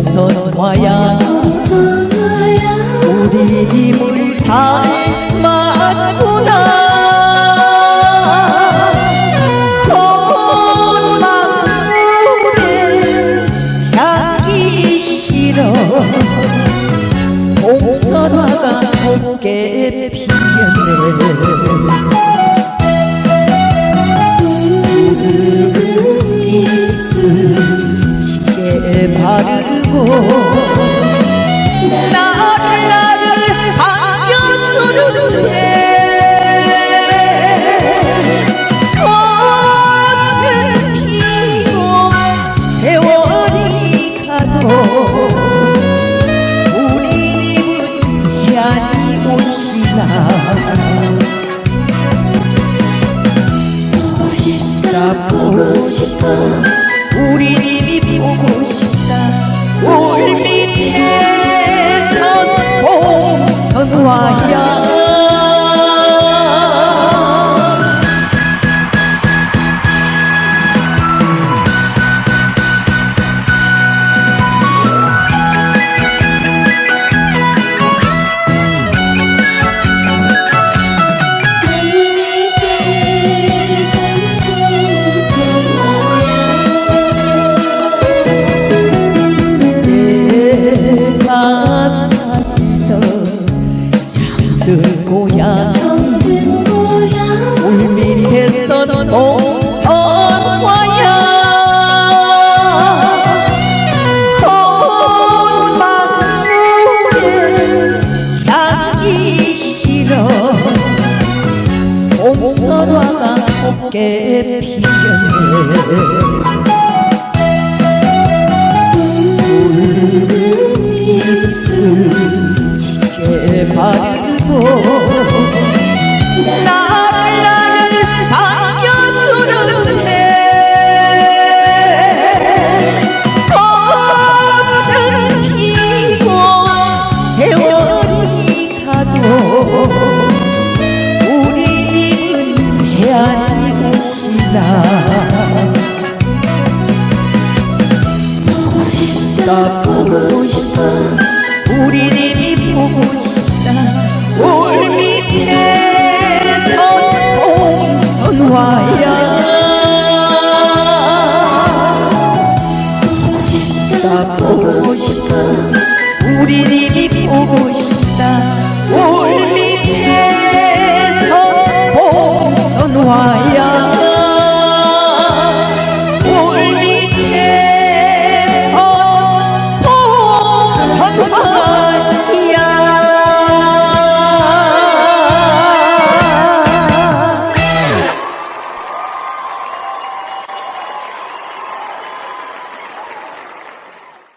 선화야 우리 힘을 다 맞구나 건망물에 향기 싫어 옥선화가 곱게 피었네 붉은 입술 지게 바른 르고 나를 나를 안겨주는데 꽃은 피고 세월이 가도 우리는 희한히 오시나 보고 싶다 보고 싶어. 우리 님이 보고 싶다 울 밑에선 곱게 보고 싶어. 우리들이 보고 싶다. 울 밑에서 동선화야. 보고 싶다. 보고 싶어 우리들이 보고 싶다 어